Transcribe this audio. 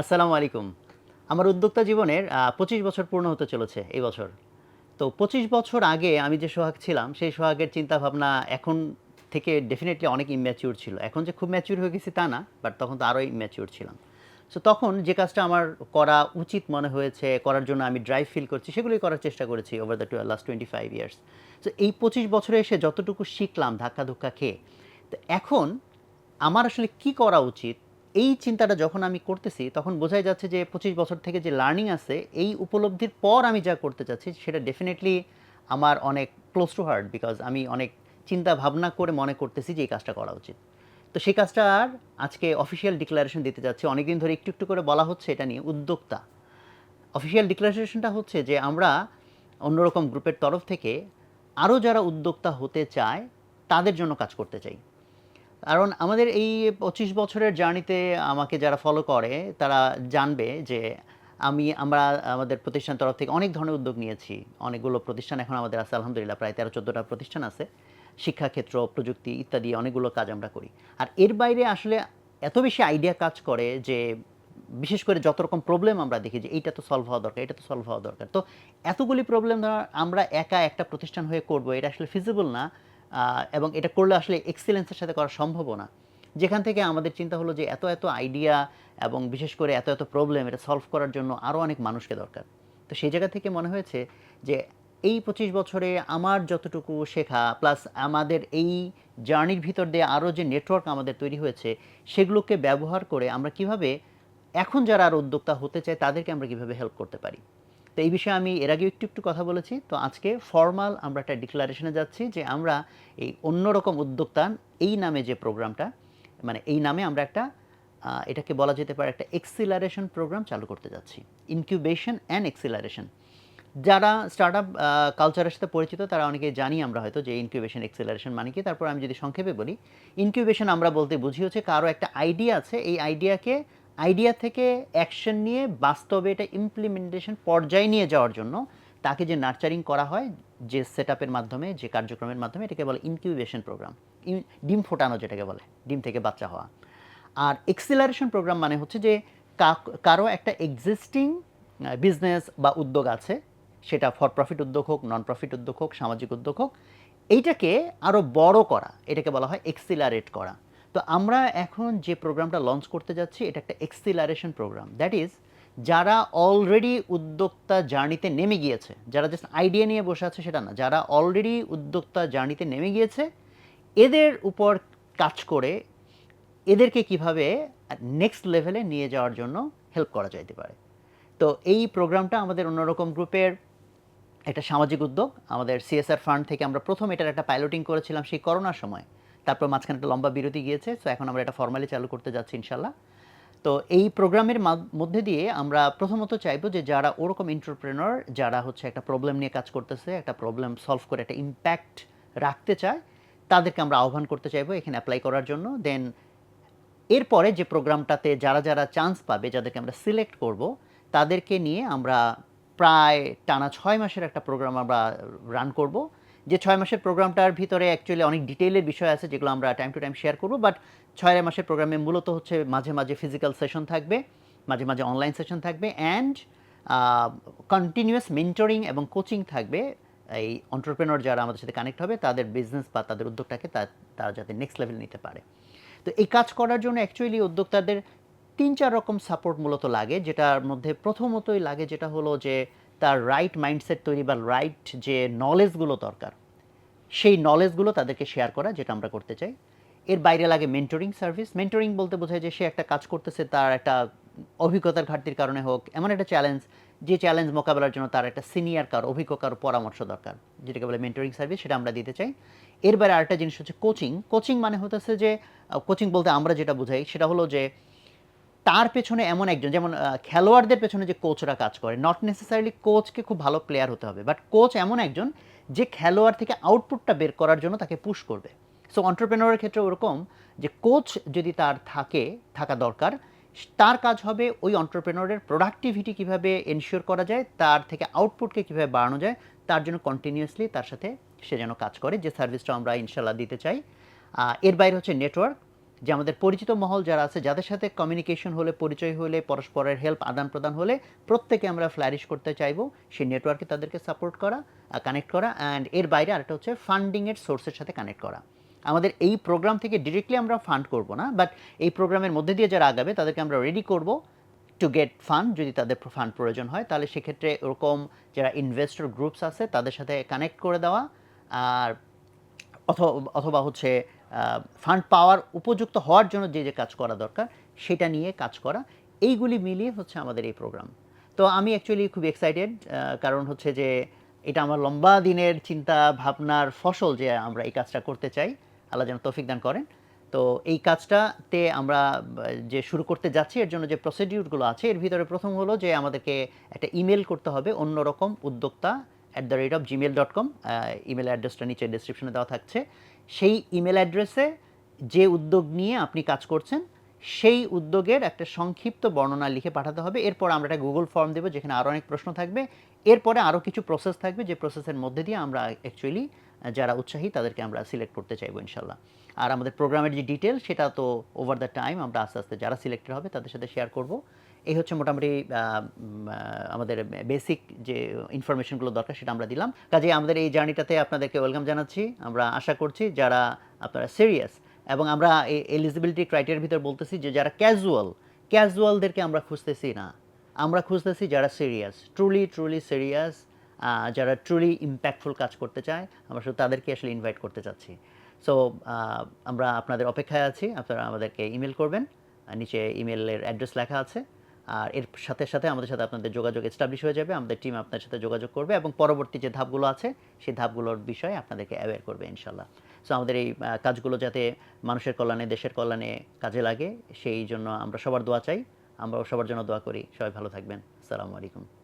আসসালামু আলাইকুম। আমার উদ্যোক্তা জীবনের পঁচিশ বছর পূর্ণ হতে চলেছে এই বছর। তো পঁচিশ বছর আগে আমি যে সোহাগ ছিলাম, সেই সোহাগের চিন্তা ভাবনা এখন থেকে ডেফিনেটলি অনেক ইম্যাচিউর ছিল। এখন যে খুব ম্যাচিউর হয়ে গেছি তা না বাট তখন তো আরও ইম্যাচিউর ছিলাম। সো তখন যে কাজটা আমার করা উচিত মনে হয়েছে, করার জন্য আমি ড্রাইভ ফিল করছি, সেগুলোই করার চেষ্টা করেছি over the last twenty five years so এই পঁচিশ বছরে এসে যতটুকু শিখলাম ধাক্কা ধুক্কা খেয়ে, তো এখন আমার আসলে কি করা উচিত এই চিন্তাটা যখন আমি করতেছি, তখন বোঝাই যাচ্ছে যে পঁচিশ বছর থেকে যে লার্নিং আছে, এই উপলব্ধির পর আমি যা করতে চাচ্ছি, সেটা ডেফিনেটলি আমার অনেক ক্লোজ টু হার্ট বিকজ আমি অনেক চিন্তা ভাবনা করে মনে করতেছি যে এই কাজটা করা উচিত। তো সেই কাজটা আর আজকে অফিসিয়াল ডিক্লারেশন দিতে যাচ্ছে। অনেকদিন ধরে একটু একটু করে বলা হচ্ছে এটা নিয়ে উদ্যোক্তা। অফিসিয়াল ডিক্লারেশনটা হচ্ছে যে আমরা অন্যরকম গ্রুপের তরফ থেকে আরও যারা উদ্যোক্তা হতে চায়, তাদের জন্য কাজ করতে চাই। কারণ আমাদের এই পঁচিশ বছরের জার্নিতে আমাকে যারা ফলো করে, তারা জানবে যে আমি, আমরা আমাদের প্রতিষ্ঠান তরফ থেকে অনেক ধরনের উদ্যোগ নিয়েছি। অনেকগুলো প্রতিষ্ঠান এখন আমাদের আছে, আলহামদুলিল্লাহ, প্রায় তেরো, চোদ্দোটা প্রতিষ্ঠান আছে। শিক্ষাক্ষেত্র, প্রযুক্তি ইত্যাদি অনেকগুলো কাজ আমরা করি। আর এর বাইরে আসলে এত বেশি আইডিয়া কাজ করে যে, বিশেষ করে যত রকম প্রবলেম আমরা দেখি যে, এইটা তো সলভ হওয়া দরকার, এটা তো সলভ হওয়া দরকার। তো এতগুলি প্রবলেম আমরা একা একটা প্রতিষ্ঠান হয়ে করব, এটা আসলে ফিজিবল না। এবং এটা করলে আসলে এক্সেলেন্সের সাথে করা সম্ভব না। যেখান থেকে আমাদের চিন্তা হলো যে এত এত আইডিয়া এবং বিশেষ করে এত এত প্রবলেম এটা সলভ করার জন্য আরও অনেক মানুষকে দরকার। তো সেই জায়গা থেকে মনে হয়েছে যে এই পঁচিশ বছরে আমার যতটুকু শেখা প্লাস আমাদের এই জার্নির ভিতর দিয়ে আরও যে নেটওয়ার্ক আমাদের তৈরি হয়েছে, সেগুলোকে ব্যবহার করে আমরা কীভাবে এখন যারা আর উদ্যোক্তা হতে চায়, তাদেরকে আমরা কীভাবে হেল্প করতে পারি? তো এই বিষয়ে আমি এর আগে একটু একটু কথা বলেছি। তো আজকে ফর্মাল আমরা একটা ডিক্লারেশনে যাচ্ছি যে আমরা এই অন্যরকম উদ্যোক্তা এই নামে যে প্রোগ্রামটা মানে এই নামে আমরা একটা এটাকে বলা যেতে পারে একটা এক্সিলারেশন প্রোগ্রাম চালু করতে যাচ্ছি। ইনকিউবেশন অ্যান্ড এক্সিলারেশন যারা স্টার্ট আপ কালচারের সাথে পরিচিত, তারা অনেকে জানি আমরা হয়তো যে ইনকিউবেশন এক্সিলারেশন মানে কি। তারপর আমি যদি সংক্ষেপে বলি ইনকিউবেশন আমরা বলতে বুঝি হচ্ছে কারও একটা আইডিয়া আছে। এই আইডিয়াকে আইডিয়া থেকে অ্যাকশন নিয়ে বাস্তবে এটা ইমপ্লিমেন্টেশন পর্যায়ে নিয়ে যাওয়ার জন্য তাকে যে নার্চারিং করা হয়, যে সেট মাধ্যমে, যে কার্যক্রমের মাধ্যমে এটাকে বলে ইনকিউবেশন প্রোগ্রাম। ডিম ফোটানো যেটাকে বলে, ডিম থেকে বাচ্চা হওয়া। আর এক্সিলারেশন প্রোগ্রাম মানে হচ্ছে যে কারও একটা এক্সিস্টিং বিজনেস বা উদ্যোগ আছে, সেটা ফর প্রফিট উদ্যোগ হোক নন প্রফিট উদ্যোগ হোক, সামাজিক উদ্যোগ হোক, এইটাকে আরও বড় করা, এটাকে বলা হয় এক্সিলারেট করা। তো আমরা এখন যে প্রোগ্রামটা লঞ্চ করতে যাচ্ছি, এটা একটা এক্সিলারেশন প্রোগ্রাম দ্যাট ইজ যারা অলরেডি উদ্যোক্তা জার্নিতে নেমে গিয়েছে, যারা জাস্ট আইডিয়া নিয়ে বসে আছে সেটা না, যারা অলরেডি উদ্যোক্তা জার্নিতে নেমে গিয়েছে, এদের উপর কাজ করে এদেরকে কীভাবে নেক্সট লেভেলে নিয়ে যাওয়ার জন্য হেল্প করা যাইতে পারে। তো এই প্রোগ্রামটা আমাদের অন্যরকম গ্রুপের একটা সামাজিক উদ্যোগ। আমাদের সিএসআর ফান্ড থেকে আমরা প্রথম এটার একটা পাইলটিং করেছিলাম সেই করোনার সময়। তারপর মাঝখানে একটা লম্বা বিরতি গিয়েছে সো এখন আমরা এটা ফর্মালি চালু করতে যাচ্ছি ইনশাল্লাহ। তো এই প্রোগ্রামের মধ্যে দিয়ে আমরা প্রথমত চাইব যে যারা ওরকম এন্টারপ্রেনর যারা হচ্ছে একটা প্রবলেম নিয়ে কাজ করতেছে, একটা প্রবলেম সলভ করে, একটা ইম্প্যাক্ট রাখতে চায়, তাদেরকে আমরা আহ্বান করতে চাইব এখানে অ্যাপ্লাই করার জন্য। দেন এরপরে যে প্রোগ্রামটাতে যারা যারা চান্স পাবে, যাদেরকে আমরা সিলেক্ট করব, তাদেরকে নিয়ে আমরা প্রায় টানা ছয় মাসের একটা প্রোগ্রাম আমরা রান করব। যে ছয় মাসের প্রোগ্রামটার ভিতরে অ্যাকচুয়ালি অনেক ডিটেইলের বিষয় আছে যেগুলো আমরা টাইম টু টাইম শেয়ার করব বাট ছয় মাসের প্রোগ্রামে মূলত হচ্ছে মাঝে মাঝে ফিজিক্যাল সেশন থাকবে, মাঝে মাঝে অনলাইন সেশন থাকবে অ্যান্ড কন্টিনিউয়াস মেন্টরিং এবং কোচিং থাকবে। এই অন্টারপ্রেনর যারা আমাদের সাথে কানেক্ট হবে, তাদের বিজনেস বা তাদের উদ্যোগটাকে তারা যাতে নেক্সট লেভেল নিতে পারে। তো এই কাজ করার জন্য অ্যাকচুয়ালি উদ্যোক্তাদের তিন চার রকম সাপোর্ট মূলত লাগে, যেটার মধ্যে প্রথমতই লাগে যেটা হলো যে তার রাইট মাইন্ডসেট তৈরি বা রাইট যে নলেজগুলো দরকার, সেই নলেজগুলো তাদেরকে শেয়ার করা যেটা আমরা করতে চাই। এর বাইরে লাগে মেন্টরিং সার্ভিস মেন্টরিং বলতে বোঝায় যে সে একটা কাজ করতেছে, তার একটা অভিজ্ঞতার ঘাটতির কারণে হোক, এমন একটা চ্যালেঞ্জ যে চ্যালেঞ্জ মোকাবেলার জন্য তার একটা সিনিয়র কার, অভিজ্ঞ কারও পরামর্শ দরকার, যেটাকে বলে মেন্টরিং সার্ভিস সেটা আমরা দিতে চাই। এর বাইরে আরেকটা জিনিস হচ্ছে কোচিং কোচিং মানে হতেছে যে কোচিং বলতে আমরা যেটা বুঝাই, সেটা হলো যে তার পেছনে এমন একজন, যেমন খেলোয়াড়দের পেছনে যে কোচরা কাজ করে নট নেসেসারিলি কোচকে খুব ভালো প্লেয়ার হতে হবে বাট কোচ এমন একজন যে খেলোয়াড় থেকে আউটপুটটা বের করার জন্য তাকে পুশ করবে। সো অন্টারপ্রেনারের ক্ষেত্রে ওরকম যে কোচ যদি তার থাকে, থাকা দরকার, তার কাজ হবে ওই অন্টারপ্রেনরের প্রোডাক্টিভিটি কীভাবে এনশিওর করা যায়, তার থেকে আউটপুটকে কীভাবে বাড়ানো যায়, তার জন্য কন্টিনিউয়াসলি তার সাথে সে যেন কাজ করে, যে সার্ভিসটা আমরা ইনশাল্লাহ দিতে চাই। এর বাইরে হচ্ছে নেটওয়ার্ক যে আমাদের পরিচিত মহল যারা আছে, যাদের সাথে কমিউনিকেশন হলে, পরিচয় হলে, পরস্পরের হেল্প আদান প্রদান হলে প্রত্যেকে আমরা ফ্ল্যারিশ করতে চাইব। সেই নেটওয়ার্কে তাদেরকে সাপোর্ট করা কানেক্ট করা অ্যান্ড এর বাইরে আরেকটা হচ্ছে ফান্ডিংয়ের সোর্সের সাথে কানেক্ট করা। আমাদের এই প্রোগ্রাম থেকে ডিরেক্টলি আমরা ফান্ড করব না বাট এই প্রোগ্রামের মধ্যে দিয়ে যারা আগাবে, তাদেরকে আমরা রেডি করব টু গেট ফান্ড যদি তাদের ফান্ড প্রয়োজন হয়, তাহলে সেক্ষেত্রে ওরকম যারা ইনভেস্টর গ্রুপস আছে, তাদের সাথে কানেক্ট করে দেওয়া, আর অথ- অথবা হচ্ছে ফান্ড পাওয়ার উপযুক্ত হওয়ার জন্য যে যে কাজ করা দরকার, সেটা নিয়ে কাজ করা, এইগুলি মিলিয়ে হচ্ছে আমাদের এই প্রোগ্রাম তো আমি অ্যাকচুয়ালি খুব এক্সাইটেড কারণ হচ্ছে যে এটা আমার লম্বা দিনের চিন্তা ভাবনার ফসল যে আমরা এই কাজটা করতে চাই। আল্লাহ যেন তৌফিক দান করেন। তো এই কাজটাতে আমরা যে শুরু করতে যাচ্ছি, এর জন্য যে প্রসিডিউরগুলো আছে, এর ভিতরে প্রথম হলো যে আমাদেরকে একটা ইমেল করতে হবে অন্যরকম উদ্যোক্তা at the rate of Gmail dot com email অ্যাড্রেসটা নিচে ডিসক্রিপশনে দেওয়া থাকছে। সেই ইমেল অ্যাড্রেসে যে উদ্যোগ নিয়ে আপনি কাজ করছেন, সেই উদ্যোগের একটা সংক্ষিপ্ত বর্ণনা লিখে পাঠাতে হবে। এরপর আমরা একটা গুগল ফর্ম দেবো, যেখানে আরও অনেক প্রশ্ন থাকবে। এরপরে আরও কিছু প্রসেস থাকবে, যে প্রসেসের মধ্যে দিয়ে আমরা অ্যাকচুয়ালি যারা উৎসাহী, তাদেরকে আমরা সিলেক্ট করতে চাইব ইনশাল্লাহ আর আমাদের প্রোগ্রামের যে ডিটেল সেটা তো ওভার দ্য টাইম আমরা আস্তে আস্তে যারা সিলেক্টেড হবে, তাদের সাথে শেয়ার করব। এই হচ্ছে মোটামুটি আমাদের বেসিক যে ইনফরমেশনগুলো দরকার সেটা আমরা দিলাম। কাজে আমাদের এই জার্নিটাতে আপনাদেরকে ওয়েলকাম জানাচ্ছি। আমরা আশা করছি যারা আপনারা সিরিয়াস এবং আমরা এই এলিজিবিলিটি ক্রাইটেরিয়ার ভিতর বলতেছি যে যারা ক্যাজুয়াল ক্যাজুয়ালদেরকে আমরা খুঁজতেছি না। আমরা খুঁজতেছি যারা সিরিয়াস ট্রুলি ট্রুলি সিরিয়াস যারা ট্রুলি ইম্প্যাক্টফুল কাজ করতে চায়। আমরা শুধু তাদেরকে আসলে ইনভাইট করতে চাচ্ছি। সো আমরা আপনাদের অপেক্ষায় আছি। আপনারা আমাদেরকে ইমেল করবেন। নিচে ইমেলের অ্যাড্রেস লেখা আছে। আর এর সাথে সাথে আমাদের সাথে আপনাদের যোগাযোগ এস্টাবলিশ হয়ে যাবে, আমাদের টিম আপনার সাথে যোগাযোগ করবে এবং পরবর্তী যে ধাপগুলো আছে, সেই ধাপগুলোর বিষয়ে আপনাদেরকে অ্যাওয়্যার করবে ইনশাল্লাহ সো আমাদের এই কাজগুলো যাতে মানুষের কল্যাণে, দেশের কল্যাণে কাজে লাগে, সেই জন্য আমরা সবার দোয়া চাই। আমরাও সবার জন্য দোয়া করি। সবাই ভালো থাকবেন। আসসালামু আলাইকুম।